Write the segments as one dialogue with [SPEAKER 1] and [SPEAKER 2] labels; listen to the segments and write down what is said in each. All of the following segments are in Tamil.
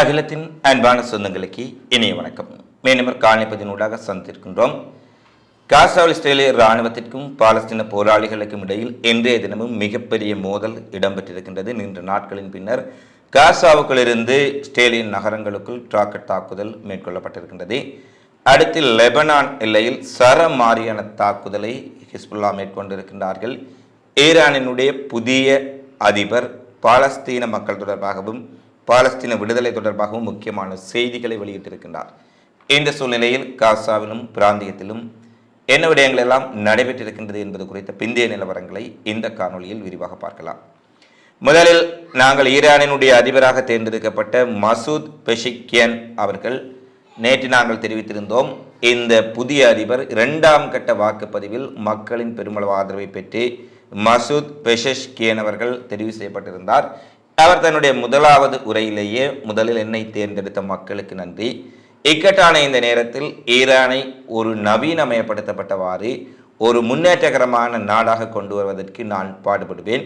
[SPEAKER 1] அகிலத்தின் அன்பான சொந்தங்களுக்கு இனிய வணக்கம். மேனமர் காணிப்பதினூடாக சந்திருக்கின்றோம் காசாவில் இஸ்ரேலிய இராணுவத்திற்கும் பாலஸ்தீன போராளிகளுக்கும் இடையில் இன்றைய தினமும் மிகப்பெரிய மோதல் இடம்பெற்றிருக்கின்றது. நின்ற நாட்களின் பின்னர் காசாவுக்குள்ளிருந்து இஸ்ரேலியன் நகரங்களுக்குள் ராக்கெட் தாக்குதல் மேற்கொள்ளப்பட்டிருக்கின்றது. அடுத்து லெபனான் எல்லையில் சரமாரியான தாக்குதலை ஹிஸ்புல்லா மேற்கொண்டிருக்கின்றார்கள். ஈரானினுடைய புதிய அதிபர் பாலஸ்தீன மக்கள் தொடர்பாகவும் பாலஸ்தீன விடுதலை தொடர்பாகவும் முக்கியமான செய்திகளை வெளியிட்டிருக்கின்றார். இந்த சூழ்நிலையில் காசாவிலும் பிராந்தியத்திலும் என்ன விடயங்கள் எல்லாம் நடைபெற்றிருக்கின்றது என்பது குறித்த பிந்தைய நிலவரங்களை இந்த காணொளியில் விரிவாக பார்க்கலாம். முதலில் நாங்கள் ஈரானினுடைய அதிபராக தேர்ந்தெடுக்கப்பட்ட மசூத் பெஷிக்கியன் அவர்கள் நேற்று நாங்கள் தெரிவித்திருந்தோம் இந்த புதிய அதிபர் இரண்டாம் கட்ட வாக்குப்பதிவில் மக்களின் பெருமளவு ஆதரவை பெற்று மசூத் பெஷஷ்கியன் அவர்கள் தெரிவு செய்யப்பட்டிருந்தார். அவர் தன்னுடைய முதலாவது உரையிலேயே முதலில் என்னை தேர்ந்தெடுத்த மக்களுக்கு நன்றி. இக்கட்டான இந்த நேரத்தில் ஈரானை ஒரு நவீனமயப்படுத்தப்பட்டவாறு ஒரு முன்னேற்றகரமான நாடாக கொண்டு வருவதற்கு நான் பாடுபடுவேன்.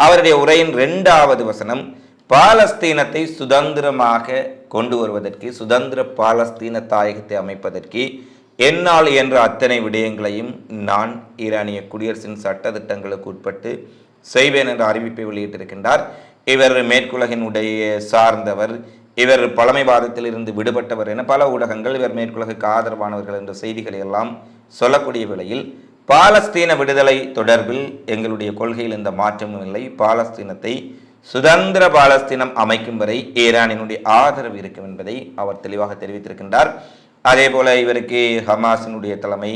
[SPEAKER 1] அவருடைய உரையின் இரண்டாவது வசனம் பாலஸ்தீனத்தை சுதந்திரமாக கொண்டு வருவதற்கு சுதந்திர பாலஸ்தீன தாயகத்தை அமைப்பதற்கு என்னால் என்ற அத்தனை விடயங்களையும் நான் ஈரானிய குடியரசின் சட்டத்திட்டங்களுக்கு உட்பட்டு செய்வேன் என்ற அறிவிப்பை வெளியிட்டிருக்கின்றார். இவர் மேற்குலகினுடைய சார்ந்தவர். இவர் பழமைவாதத்தில் இருந்து விடுபட்டவர் என பல ஊடகங்கள் இவர் மேற்குலகுக்கு ஆதரவானவர்கள் என்ற செய்திகளை எல்லாம் சொல்லக்கூடிய வேளையில் பாலஸ்தீன விடுதலை தொடர்பில் எங்களுடைய கொள்கையில் எந்த மாற்றமும் இல்லை. பாலஸ்தீனத்தை சுதந்திர பாலஸ்தீனம் அமைக்கும் வரை ஈரானினுடைய ஆதரவு இருக்கும் என்பதை அவர் தெளிவாக தெரிவித்திருக்கின்றார். அதே போல இவருக்கு ஹமாஸினுடைய தலைமை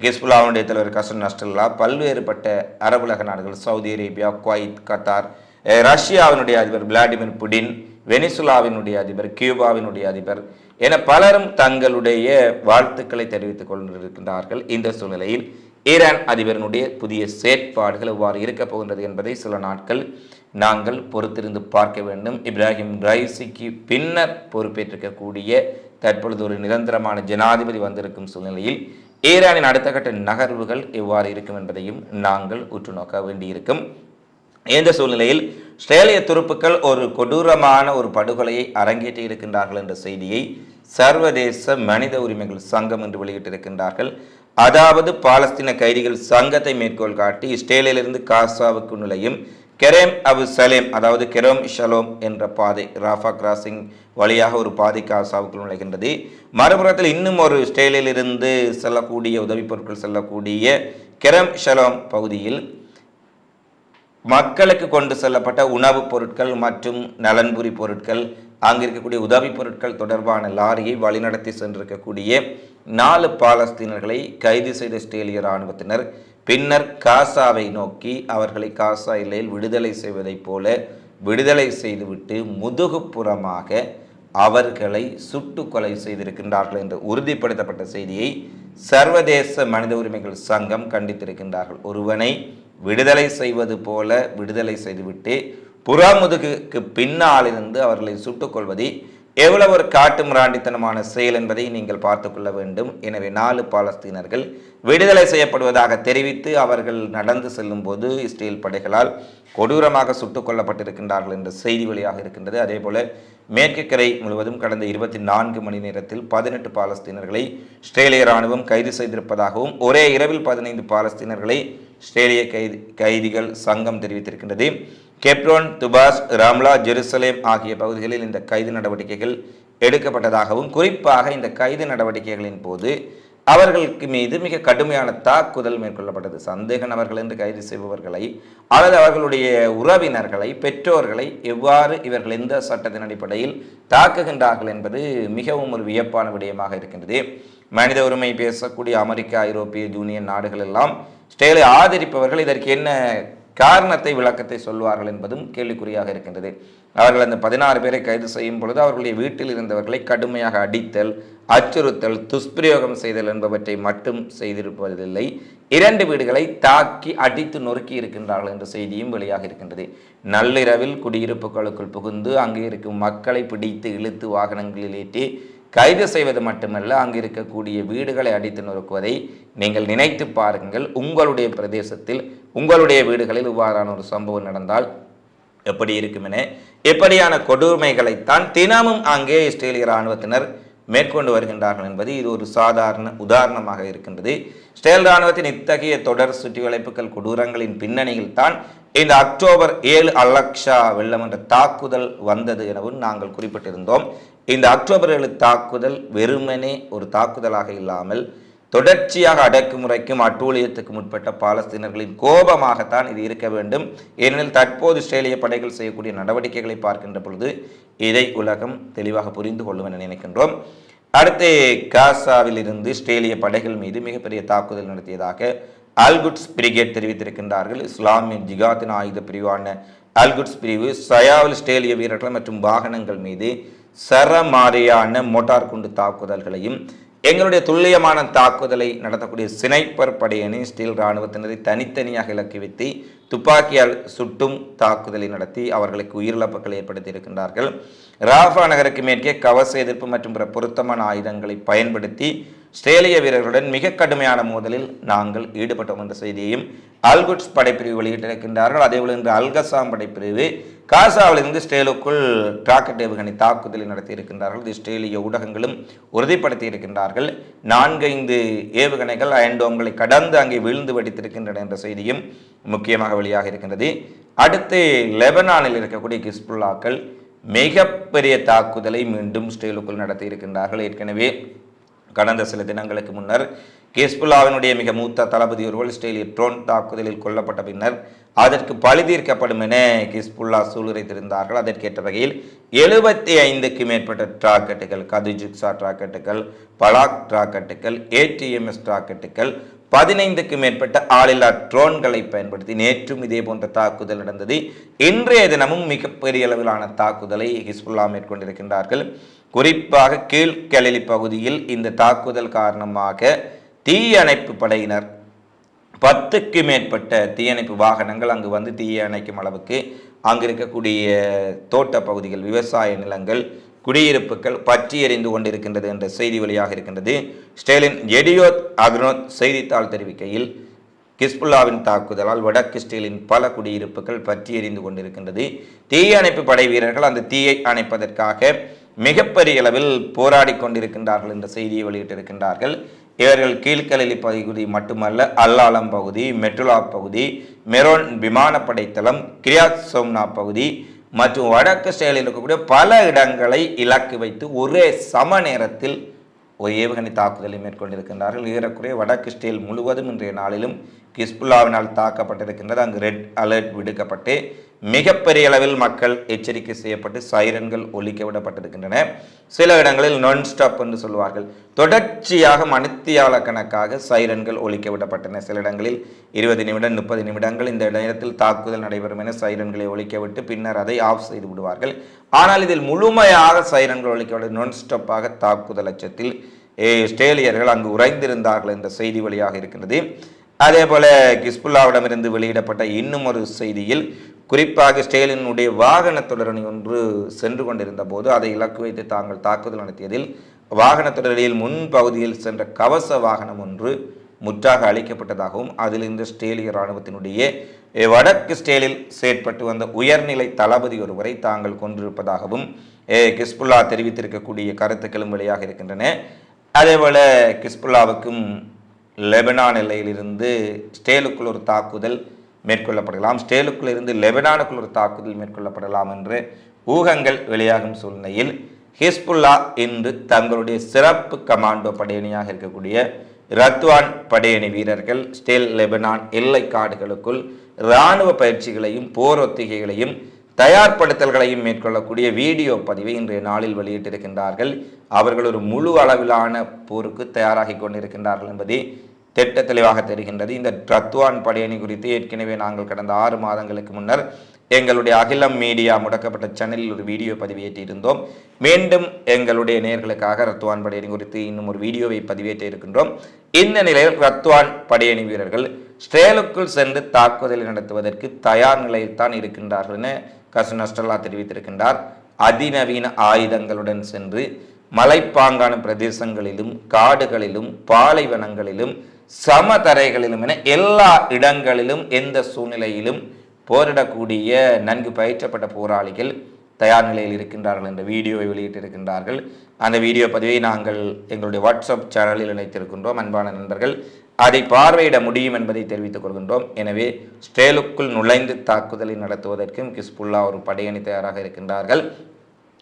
[SPEAKER 1] ஹிஸ்புல்லாவுடைய தலைவர் கசன் நஸ்டல்லா பல்வேறுபட்ட அரபுலக நாடுகள் சவுதி அரேபியா குவைத் கத்தார் ரஷ்யாவினுடைய அதிபர் விளாடிமிர் புடின் வெனிசுலாவினுடைய அதிபர் கியூபாவினுடைய அதிபர் என பலரும் தங்களுடைய வாழ்த்துக்களை தெரிவித்துக் கொண்டிருக்கின்றார்கள். இந்த சூழ்நிலையில் ஈரான் அதிபரினுடைய புதிய செயற்பாடுகள் எவ்வாறு இருக்கப் போகின்றது என்பதை சில நாட்கள் நாங்கள் பொறுத்திருந்து பார்க்க வேண்டும். இப்ராஹிம் ரைசிக்கு பின்னர் பொறுப்பேற்றிருக்கக்கூடிய தற்பொழுது ஒரு நிரந்தரமான ஜனாதிபதி வந்திருக்கும் சூழ்நிலையில் ஈரானின் அடுத்த கட்ட நகர்வுகள் எவ்வாறு இருக்கும் என்பதையும் நாங்கள் உற்று நோக்க வேண்டியிருக்கும். இந்த சூழ்நிலையில் ஸ்ரேலிய துருப்புக்கள் ஒரு கொடூரமான ஒரு படுகொலையை அரங்கேற்றி இருக்கின்றார்கள் என்ற செய்தியை சர்வதேச மனித உரிமைகள் சங்கம் என்று வெளியிட்டிருக்கின்றார்கள். அதாவது பாலஸ்தீன கைதிகள் சங்கத்தை மேற்கோள் காட்டி இஸ்ரேலிலிருந்து காசாவுக்கு நுழையும் கெரேம் அபு சலேம் அதாவது கெரோம் ஷலோம் என்ற பாதை ராஃபா கிராசிங் வழியாக ஒரு பாதை காசாவுக்குள் நுழைகின்றது. மறுபுறத்தில் இன்னும் ஒரு இஸ்ரேலிலிருந்து செல்லக்கூடிய உதவிப் பொருட்கள் செல்லக்கூடிய கெரம் ஷலோம் பகுதியில் மக்களுக்கு கொண்டு செல்லப்பட்ட உணவுப் பொருட்கள் மற்றும் நலன்புரி பொருட்கள் அங்கு இருக்கக்கூடிய உதவிப் பொருட்கள் தொடர்பான லாரியை வழிநடத்தி சென்றிருக்கக்கூடிய நாலு பாலஸ்தீனர்களை கைது செய்த இஸ்ரேலிய இராணுவத்தினர். பின்னர் காசாவை நோக்கி அவர்களை காசா எல்லையில் விடுதலை செய்வதைப் போல விடுதலை செய்துவிட்டு முதுகுப்புறமாக அவர்களை சுட்டு கொலை செய்திருக்கின்றார்கள் என்று உறுதிப்படுத்தப்பட்ட செய்தியை சர்வதேச மனித உரிமைகள் சங்கம் கண்டித்திருக்கின்றார்கள். ஒருவனை விடுதலை செய்வது போல விடுதலை செய்துவிட்டு புறமுதுகுக்கு பின்னால் இருந்து அவர்களை சுட்டுக்கொள்வதை எவ்வளவு ஒரு காட்டு மிராண்டித்தனமான செயல் என்பதை நீங்கள் பார்த்து கொள்ள வேண்டும். எனவே நாலு பாலஸ்தீனர்கள் விடுதலை செய்யப்படுவதாக தெரிவித்து அவர்கள் நடந்து செல்லும் போது இஸ்ரேல் படைகளால் கொடூரமாக சுட்டுக் கொல்லப்பட்டிருக்கின்றார்கள் என்ற செய்தி வெளியாக இருக்கின்றது. அதே போல மேற்கு கரை முழுவதும் கடந்த இருபத்தி நான்கு மணி நேரத்தில் பதினெட்டு பாலஸ்தீனர்களை இஸ்ரேலிய இராணுவம் கைது செய்திருப்பதாகவும் ஒரே இரவில் பதினைந்து பாலஸ்தீனர்களை இஸ்ரேலிய கைதி கைதிகள் சங்கம் தெரிவித்திருக்கின்றது. கெப்ரோன் துபாஸ் ராம்லா ஜெருசலேம் ஆகிய பகுதிகளில் இந்த கைது நடவடிக்கைகள் எடுக்கப்பட்டதாகவும் குறிப்பாக இந்த கைது நடவடிக்கைகளின் போது அவர்களுக்கு மீது மிக கடுமையான தாக்குதல் மேற்கொள்ளப்பட்டது. சந்தேக நபர்கள் என்று கைது செய்பவர்களை அல்லது அவர்களுடைய உறவினர்களை பெற்றோர்களை எவ்வாறு இவர்கள் எந்த சட்டத்தின் அடிப்படையில் தாக்குகின்றார்கள் என்பது மிகவும் ஒரு வியப்பான விடயமாக இருக்கின்றது. மனித உரிமை பேசக்கூடிய அமெரிக்கா ஐரோப்பிய யூனியன் நாடுகள் எல்லாம் ஸ்டேலை ஆதரிப்பவர்கள் இதற்கு என்ன காரணத்தை விளக்கத்தை சொல்வார்கள் என்பதும் கேள்விக்குறியாக இருக்கின்றது. அவர்கள் அந்த பதினாறு பேரை கைது செய்யும் பொழுது அவர்களுடைய வீட்டில் இருந்தவர்களை கடுமையாக அடித்தல் அச்சுறுத்தல் துஷ்பிரயோகம் செய்தல் என்பவற்றை மட்டும் செய்திருப்பதில்லை. இரண்டு வீடுகளை தாக்கி அடித்து நொறுக்கி இருக்கின்றார்கள் என்ற செய்தியும் வெளியாக இருக்கின்றது. நள்ளிரவில் குடியிருப்புகளுக்குள் புகுந்து அங்கே இருக்கும் மக்களை பிடித்து இழுத்து வாகனங்களில் ஏற்றி கைது செய்வது மட்டுமல்ல அங்கு இருக்கக்கூடிய வீடுகளை அடித்து நொறுக்குவதை நீங்கள் நினைத்து பாருங்கள். உங்களுடைய பிரதேசத்தில் உங்களுடைய வீடுகளில் இவ்வாறான ஒரு சம்பவம் நடந்தால் எப்படி இருக்குமென. எப்படியான கொடுமைகளைத்தான் தினமும் அங்கே இஸ்ரேலிய இராணுவத்தினர் மேற்கொண்டு வருகின்றார்கள் என்பது இது ஒரு சாதாரண உதாரணமாக இருக்கின்றது. ஸ்டேல் இராணுவத்தின் இத்தகைய தொடர் சுற்றிவளைப்புகள் கொடூரங்களின் பின்னணியில் தான் இந்த அக்டோபர் ஏழு அலக்ஷா வெள்ளம் என்ற தாக்குதல் வந்தது எனவும் நாங்கள் குறிப்பிட்டிருந்தோம். இந்த அக்டோபர் ஏழு தாக்குதல் வெறுமனே ஒரு தாக்குதலாக இல்லாமல் தொடர்ச்சியாக அடக்குமுறைக்கும் அட்டூழியத்துக்கும் உட்பட்ட பாலஸ்தீனர்களின் கோபமாகத்தான் இது இருக்க வேண்டும். ஏனெனில் தற்போது இஸ்ரேலிய படைகள் செய்யக்கூடிய நடவடிக்கைகளை பார்க்கின்ற பொழுது இதை உலகம் தெளிவாக புரிந்து கொள்ளும் என நினைக்கின்றோம். அடுத்து காசாவில் இருந்து இஸ்ரேலிய படைகள் மீது மிகப்பெரிய தாக்குதல் நடத்தியதாக அல்குட்ஸ் பிரிகேட் தெரிவித்திருக்கின்றார்கள். இஸ்லாமிய ஜிகாத்தின் ஆயுத பிரிவான அல்குட்ஸ் பிரிவு சயாவில் இஸ்ரேலிய வீரர்கள் மற்றும் வாகனங்கள் மீது சரமாரியான மோட்டார் குண்டு தாக்குதல்களையும் எங்களுடைய துல்லியமான தாக்குதலை நடத்தக்கூடிய சினைப்பர் படையணி ஸ்டீல் இராணுவத்தினரை தனித்தனியாக இலக்கி வைத்து துப்பாக்கியால் சுட்டும் தாக்குதலை நடத்தி அவர்களுக்கு உயிரிழப்புகள் ஏற்படுத்தி இருக்கின்றார்கள். ராஃபா நகருக்கு மேற்கே கவச எதிர்ப்பு மற்றும் பிற பொருத்தமான ஆயுதங்களை பயன்படுத்தி ஸ்ட்ரேலிய வீரர்களுடன் மிக கடுமையான மோதலில் நாங்கள் ஈடுபட்டோம் என்ற செய்தியையும் அல்குட்ஸ் படைப்பிரிவு வெளியிட்டிருக்கின்றார்கள். அதேபோல் இன்று அல்கசாம் படைப்பிரிவு காசாவிலிருந்து ஸ்டேலுக்குள் ராக்கெட் ஏவுகணை தாக்குதலை நடத்தி இருக்கின்றார்கள் இது ஸ்ட்ரேலிய ஊடகங்களும் உறுதிப்படுத்தி இருக்கின்றார்கள் நான்கைந்து ஏவுகணைகள் அயன்டோம்களை கடந்து அங்கே விழுந்து வெடித்திருக்கின்றன என்ற செய்தியும் முக்கியமாக வெளியாக இருக்கின்றது. அடுத்து லெபனானில் இருக்கக்கூடிய கிஸ்புல்லாக்கள் மிகப்பெரிய தாக்குதலை மீண்டும் ஸ்டேலுக்குள் நடத்தி இருக்கின்றார்கள் ஏற்கனவே கடந்த சில தினங்களுக்கு முன்னர் ஹிஸ்புல்லாவினுடைய மிக மூத்த தளபதி ஒருவர் இஸ்ரேலிய ட்ரோன் தாக்குதலில் கொல்லப்பட்ட பின்னர் அதற்கு பழி தீர்க்கப்படும் என ஹிஸ்புல்லா சூளுரைத்திருந்தார்கள். அதற்கேற்ற வகையில் எழுபத்தி ஐந்துக்கு மேற்பட்ட ராக்கெட்டுகள் கதிஜுக்ஸா ராக்கெட்டுகள் பலாக் டிராக்கெட்டுகள் ஏடிஎம்எஸ் ராக்கெட்டுகள் பதினைந்துக்கு மேற்பட்ட ஆளில்லா ட்ரோன்களை பயன்படுத்தி நேற்றும் இதே போன்ற தாக்குதல் நடந்தது. இன்றைய தினமும் மிகப்பெரிய அளவிலான தாக்குதலை ஹிஸ்புல்லா மேற்கொண்டிருக்கின்றார்கள். குறிப்பாக கீழ்கலிலி பகுதியில் இந்த தாக்குதல் காரணமாக தீயணைப்பு படையினர் பத்துக்கு மேற்பட்ட தீயணைப்பு வாகனங்கள் அங்கு வந்து தீயை அணைக்கும் அளவுக்கு அங்கு இருக்கக்கூடிய தோட்ட பகுதிகள் விவசாய நிலங்கள் குடியிருப்புகள் பற்றி எறிந்து கொண்டிருக்கின்றது என்ற செய்தி வழியாக இருக்கின்றது. ஸ்டேலின் எடியோத் அக்னோத் செய்தித்தாள் தெரிவிக்கையில் கிஸ்புல்லாவின் தாக்குதலால் வடக்கு ஸ்டீலின் பல குடியிருப்புகள் பற்றி எறிந்து கொண்டிருக்கின்றது. தீயணைப்பு படை வீரர்கள் அந்த தீயை அணைப்பதற்காக மிகப்பெரிய அளவில் போராடி கொண்டிருக்கின்றார்கள் என்ற செய்தியை வெளியிட்டிருக்கின்றார்கள். இவர்கள் கீழ்கலிலி பகுதி மட்டுமல்ல அல்லாலம் பகுதி மெட்டுலா பகுதி மெரோன் விமானப்படை தளம் கிரியாத் சோம்னா பகுதி மற்றும் வடக்கு ஸ்டைலில் இருக்கக்கூடிய பல இடங்களை இலக்கு வைத்து ஒரே சம நேரத்தில் ஒரு ஏவுகணை தாக்குதலை மேற்கொண்டிருக்கின்றார்கள். ஏறக்குறைய வடக்கு ஸ்டேல் முழுவதும் இன்றைய நாளிலும் கிஸ்புல்லாவினால் தாக்கப்பட்டிருக்கின்றது. அங்கு ரெட் அலர்ட் விடுக்கப்பட்டு மிகப்பெரிய அளவில் மக்கள் எச்சரிக்கை செய்யப்பட்டு சைரன்கள் ஒலிக்க விடப்பட்டிருக்கின்றன. சில இடங்களில் நான் ஸ்டாப் என்று சொல்வார்கள். தொடர்ச்சியாக மணித்தியால கணக்காக சைரன்கள் ஒலிக்க விடப்பட்டன. சில இடங்களில் இருபது நிமிடம் முப்பது நிமிடங்கள் இந்த நேரத்தில் தாக்குதல் நடைபெறும் என சைரன்களை ஒழிக்க விட்டு பின்னர் அதை ஆஃப் செய்து விடுவார்கள். ஆனால் இதில் முழுமையாக சைரன்கள் ஒலிக்க நான் ஸ்டாப்பாக தாக்குதல் அச்சத்தில் ஸ்டேலியர்கள் அங்கு உறைந்திருந்தார்கள் என்ற செய்தி வழியாக இருக்கின்றது. அதே போல கிஸ்புல்லாவிடமிருந்து வெளியிடப்பட்ட இன்னும் ஒரு செய்தியில் குறிப்பாக ஸ்டேலினுடைய வாகன தொடரணி ஒன்று சென்று கொண்டிருந்த போது அதை இலக்கு வைத்து தாங்கள் தாக்குதல் நடத்தியதில் வாகன தொடரில் முன்பகுதியில் சென்ற கவச வாகனம் ஒன்று முற்றாக அழிக்கப்பட்டதாகவும் அதில் இந்த ஸ்டேலிய இராணுவத்தினுடைய வடக்கு ஸ்டேலில் செயற்பட்டு வந்த உயர்நிலை தளபதி ஒருவரை தாங்கள் கொண்டிருப்பதாகவும் கிஸ்புல்லா தெரிவித்திருக்கக்கூடிய கருத்துக்களும் வெளியாக இருக்கின்றன. அதேபோல கிஸ்புல்லாவுக்கும் லெபனான் எல்லையிலிருந்து ஸ்டேலுக்குள் ஒரு தாக்குதல் மேற்கொள்ளப்படலாம். ஸ்டேலுக்குள் இருந்து லெபனானுக்குள் ஒரு தாக்குதல் மேற்கொள்ளப்படலாம் என்று ஊகங்கள் வெளியாகும் சூழ்நிலையில் ஹிஸ்புல்லா இன்று தங்களுடைய சிறப்பு கமாண்டோ படையணியாக இருக்கக்கூடிய ரத்வான் படையணி வீரர்கள் ஸ்டேல் லெபனான் எல்லை காடுகளுக்குள் இராணுவ பயிற்சிகளையும் போர் ஒத்திகைகளையும் தயார்படுத்தல்களையும் மேற்கொள்ளக்கூடிய வீடியோ பதிவை இன்றைய நாளில் வெளியிட்டிருக்கின்றார்கள். அவர்கள் ஒரு முழு அளவிலான போருக்கு தயாராகி கொண்டிருக்கின்றார்கள் என்பதை திட்ட தெளிவாக தெரிகின்றது. இந்த ரத்வான் படையணி குறித்து ஏற்கனவே நாங்கள் கடந்த ஆறு மாதங்களுக்கு முன்னர் எங்களுடைய அகிலம் மீடியா முடக்கப்பட்ட சேனலில் ஒரு வீடியோ பதிவேற்றியிருந்தோம் மீண்டும் எங்களுடைய நேர்களுக்காக ரத்துவான் படையணி குறித்து இன்னும் ஒரு வீடியோவை பதிவேற்றியிருக்கின்றோம் இந்த நிலையில் ரத்வான் படையணி வீரர்கள் ஸ்ட்ரேலுக்குள் சென்று தாக்குதலை நடத்துவதற்கு தயார் நிலையில் தான் இருக்கின்றார்கள் என கசன் அஸ்டல்லா தெரிவித்திருக்கின்றார். அதிநவீன ஆயுதங்களுடன் சென்று மலைப்பாங்கான பிரதேசங்களிலும் காடுகளிலும் பாலைவனங்களிலும் சமதரைகளிலும் என எல்லா இடங்களிலும் எந்த சூழ்நிலையிலும் போரிடக்கூடிய நன்கு பயிற்றப்பட்ட போராளிகள் தயார் நிலையில் இருக்கின்றார்கள் என்ற வீடியோவை வெளியிட்டிருக்கின்றார்கள். அந்த வீடியோ பதிவை நாங்கள் எங்களுடைய வாட்ஸ்அப் சேனலில் இணைத்திருக்கின்றோம். அன்பான நண்பர்கள் அதை பார்வையிட முடியும் என்பதை தெரிவித்துக் கொள்கின்றோம். எனவே ஸ்டேலுக்குள் நுழைந்து தாக்குதலை நடத்துவதற்கும் கிஸ்புல்லா ஒரு படையணி தயாராக இருக்கின்றார்கள்.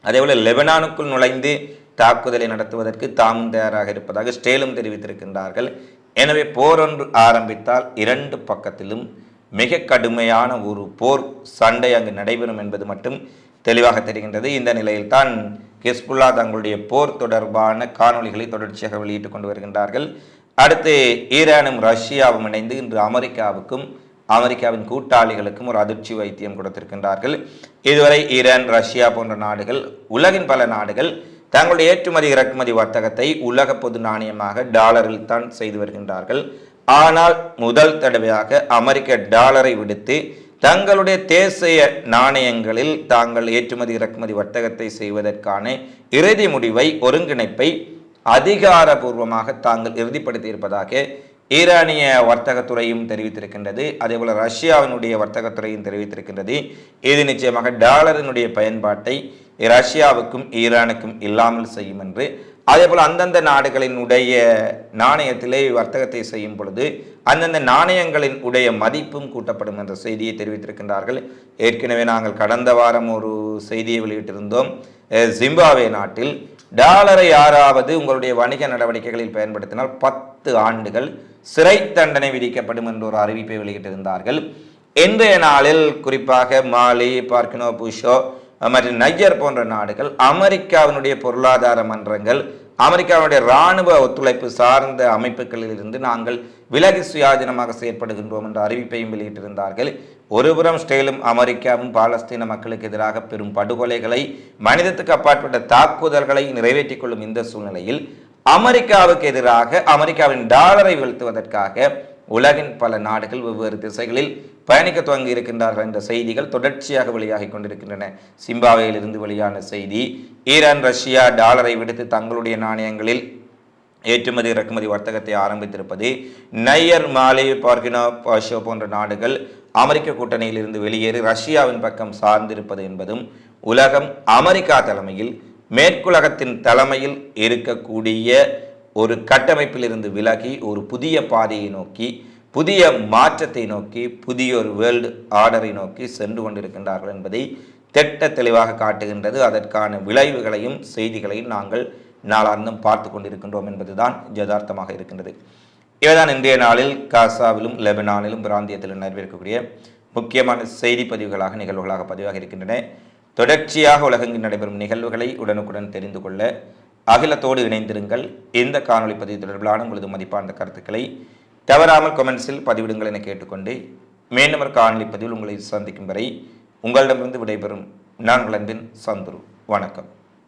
[SPEAKER 1] அதேபோல் லெபனானுக்குள் நுழைந்து தாக்குதலை நடத்துவதற்கு தாமும் தயாராக இருப்பதாக ஸ்டேலும் தெரிவித்திருக்கின்றார்கள். எனவே போர் ஒன்று ஆரம்பித்தால் இரண்டு பக்கத்திலும் மிக கடுமையான ஒரு போர் சண்டை அங்கு நடைபெறும் என்பது மட்டும் தெளிவாக தெரிகின்றது. இந்த நிலையில்தான் ஹிஸ்புல்லா தங்களுடைய போர் தொடர்பான காணொளிகளை தொடர்ச்சியாக வெளியிட்டுக் கொண்டு வருகின்றார்கள். அடுத்து ஈரானும் ரஷ்யாவும் இணைந்து இன்று அமெரிக்காவுக்கும் அமெரிக்காவின் கூட்டாளிகளுக்கும் ஒரு அதிர்ச்சி வைத்தியம் கொடுத்திருக்கின்றார்கள். இதுவரை ஈரான் ரஷ்யா போன்ற நாடுகள் உலகின் பல நாடுகள் தங்களுடைய ஏற்றுமதி இறக்குமதி வர்த்தகத்தை உலக பொது நாணயமாக டாலரில் தான் செய்து வருகின்றார்கள். ஆனால் முதல் தடவையாக அமெரிக்க டாலரை விடுத்து தங்களுடைய தேசிய நாணயங்களில் தாங்கள் ஏற்றுமதி இறக்குமதி வர்த்தகத்தை செய்வதற்கான இறுதி முடிவை ஒருங்கிணைப்பை அதிகாரபூர்வமாக தாங்கள் இறுதிப்படுத்தியிருப்பதாக ஈரானிய வர்த்தகத்துறையும் தெரிவித்திருக்கின்றது. அதேபோல் ரஷ்யாவினுடைய வர்த்தகத்துறையும் தெரிவித்திருக்கின்றது. இது நிச்சயமாக டாலரினுடைய பயன்பாட்டை ரஷ்யாவுக்கும் ஈரானுக்கும் இல்லாமல் செய்யும் என்று அதே போல் அந்தந்த நாடுகளினுடைய நாணயத்திலே வர்த்தகத்தை செய்யும் பொழுது அந்தந்த நாணயங்களின் உடைய மதிப்பும் கூட்டப்படும் என்ற செய்தியை தெரிவித்திருக்கின்றார்கள். ஏற்கனவே நாங்கள் கடந்த வாரம் ஒரு செய்தியை வெளியிட்டிருந்தோம். ஜிம்பாவே நாட்டில் டாலரை யாராவது உங்களுடைய வணிக நடவடிக்கைகளில் பயன்படுத்தினால் பத்து ஆண்டுகள் சிறை தண்டனை விதிக்கப்படும் என்ற ஒரு அறிவிப்பை வெளியிட்டிருந்தார்கள். இன்றைய நாளில் குறிப்பாக மாலி பார்க்கினோ புஷோ மற்றும் நைஜர் போன்ற நாடுகள் அமெரிக்காவினுடைய பொருளாதார மன்றங்கள் அமெரிக்காவுடைய இராணுவ ஒத்துழைப்பு சார்ந்த அமைப்புகளில் இருந்து நாங்கள் விலகி சுயாதீனமாக செயற்படுகின்றோம் என்ற அறிவிப்பையும் வெளியிட்டிருந்தார்கள். ஒருபுறம் ஸ்டேலும் அமெரிக்காவும் பாலஸ்தீன மக்களுக்கு எதிராக பெரும் படுகொலைகளை மனிதத்துக்கு அப்பாற்பட்ட தாக்குதல்களை நிறைவேற்றிக் கொள்ளும் இந்த சூழ்நிலையில் அமெரிக்காவுக்கு எதிராக அமெரிக்காவின் டாலரை வீழ்த்துவதற்காக உலகின் பல நாடுகள் வெவ்வேறு திசைகளில் பயணிக்க துவங்கி இருக்கின்றார்கள் என்ற செய்திகள் தொடர்ச்சியாக வெளியாகி கொண்டிருக்கின்றன. சிம்பாவையில் இருந்து வெளியான செய்தி ஈரான் ரஷ்யா டாலரை விடுத்து தங்களுடைய நாணயங்களில் ஏற்றுமதி இறக்குமதி வர்த்தகத்தை ஆரம்பித்திருப்பது நையர் மாலே பார்கினா பாஷோ போன்ற நாடுகள் அமெரிக்க கூட்டணியில் இருந்து வெளியேறி ரஷ்யாவின் பக்கம் சார்ந்திருப்பது என்பதும் உலகம் அமெரிக்கா தலைமையில் மேற்குலகத்தின் தலைமையில் இருக்கக்கூடிய ஒரு கட்டமைப்பிலிருந்து விலகி ஒரு புதிய பாதையை நோக்கி புதிய மாற்றத்தை நோக்கி புதிய ஒரு வேர்ல்டு ஆர்டரை நோக்கி சென்று கொண்டிருக்கின்றார்கள் என்பதை திட்ட தெளிவாக காட்டுகின்றது. அதற்கான விளைவுகளையும் செய்திகளையும் நாங்கள் நாளாந்தம் பார்த்து கொண்டிருக்கின்றோம் என்பதுதான் யதார்த்தமாக இருக்கின்றது. இவைதான் இன்றைய நாளில் காசாவிலும் லெபனானிலும் பிராந்தியத்திலும் நடைபெறக்கூடிய முக்கியமான செய்தி பதிவுகளாக நிகழ்வுகளாக பதிவாக இருக்கின்றன. தொடர்ச்சியாக உலகெங்கில் நடைபெறும் நிகழ்வுகளை உடனுக்குடன் தெரிந்து கொள்ள அகிலத்தோடு இணைந்திருங்கள். இந்த காணொலி பதிவு தொடர்பிலான உங்களது மதிப்பார்ந்த கருத்துக்களை தவறாமல் கமெண்ட்ஸில் பதிவிடுங்கள் என கேட்டுக்கொண்டு மீண்டும் ஒரு காணொலி பதிவில் உங்களை சந்திக்கும் வரை உங்களிடமிருந்து விடைபெறும் நான் உங்கள் அன்பின் சந்துரு. வணக்கம்.